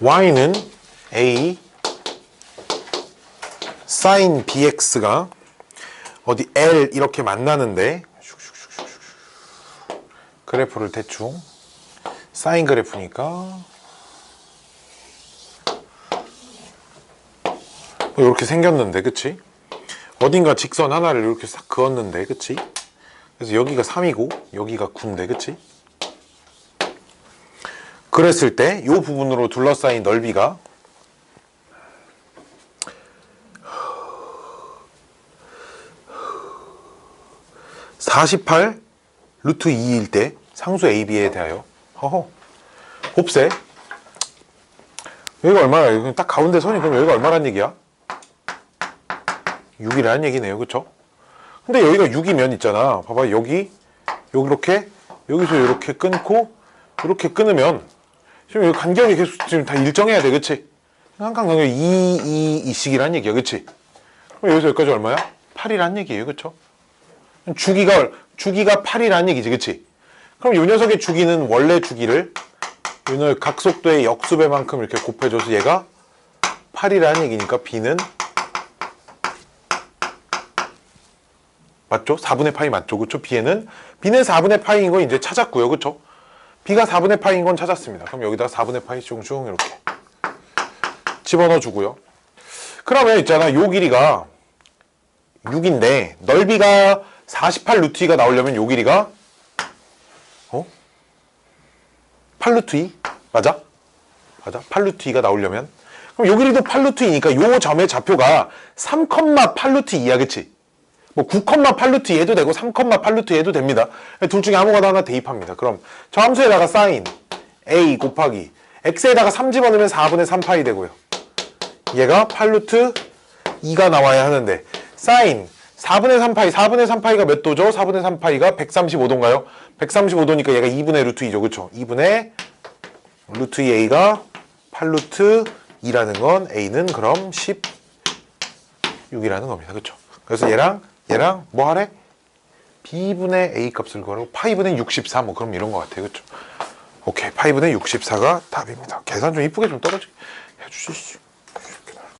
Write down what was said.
y는 a sin bx가 어디 L 이렇게 만나는데 그래프를 대충 사인 그래프니까 이렇게 생겼는데 그치? 어딘가 직선 하나를 이렇게 싹 그었는데 그치? 그래서 여기가 3이고 여기가 9인데 그치? 그랬을 때 이 부분으로 둘러싸인 넓이가? 48 루트 2일 때 상수 AB에 대하여. 허허. 곱세. 여기가 얼마나 딱 가운데 선이 그럼 여기가 얼마란 얘기야? 6이라는 얘기네요. 그쵸? 근데 여기가 6이면 있잖아. 봐봐. 여기 여기 이렇게 여기서 이렇게 끊고 이렇게 끊으면 지금 간격이 계속 지금 다 일정해야 돼 그치? 한강 간격 2, 2, 2씩이란 얘기야 그치? 그럼 여기서 여기까지 얼마야? 8이란 얘기예요 그쵸? 주기가 주기가 8이라는 얘기지, 그렇지? 그럼 이 녀석의 주기는 원래 주기를 이 각속도의 역수배만큼 이렇게 곱해줘서 얘가 8이라는 얘기니까 b는 맞죠? 4분의 파이 맞죠? 그렇죠? b에는 b는 4분의 파이인 거 이제 찾았고요, 그렇죠? B가 4분의 파이인 건 찾았습니다. 그럼 여기다 4분의 파이 슝슝 이렇게 집어넣어 주고요. 그러면 있잖아, 요 길이가 6인데 넓이가 48 루트 2가 나오려면 요 길이가 어? 8 루트 2? 맞아? 맞아? 8 루트 2가 나오려면 그럼 요 길이도 8 루트 2니까 요 점의 좌표가 3,8 루트 2야 그치? 뭐9,8 루트 2 해도 되고 3,8 루트 2 해도 됩니다 둘 중에 아무거나 하나 대입합니다 그럼 저 함수에다가 사인 a 곱하기 x에다가 3 집어넣으면 4분의 3파이 되고요 얘가 8 루트 2가 나와야 하는데 사인 4분의 3파이, 4분의 3파이가 몇 도죠? 4분의 3파이가 135도인가요? 135도니까 얘가 2분의 루트 2죠. 그쵸? 2분의 루트 2a가 8루트 2라는 건 a는 그럼 16이라는 겁니다. 그쵸? 그래서 얘랑 얘랑 뭐 하래? b분의 a 값을 구하고 파이분의 64 뭐 그럼 이런 것 같아요. 그쵸? 오케이. 파이분의 64가 답입니다. 계산 좀 이쁘게 좀 떨어지게 해주시죠.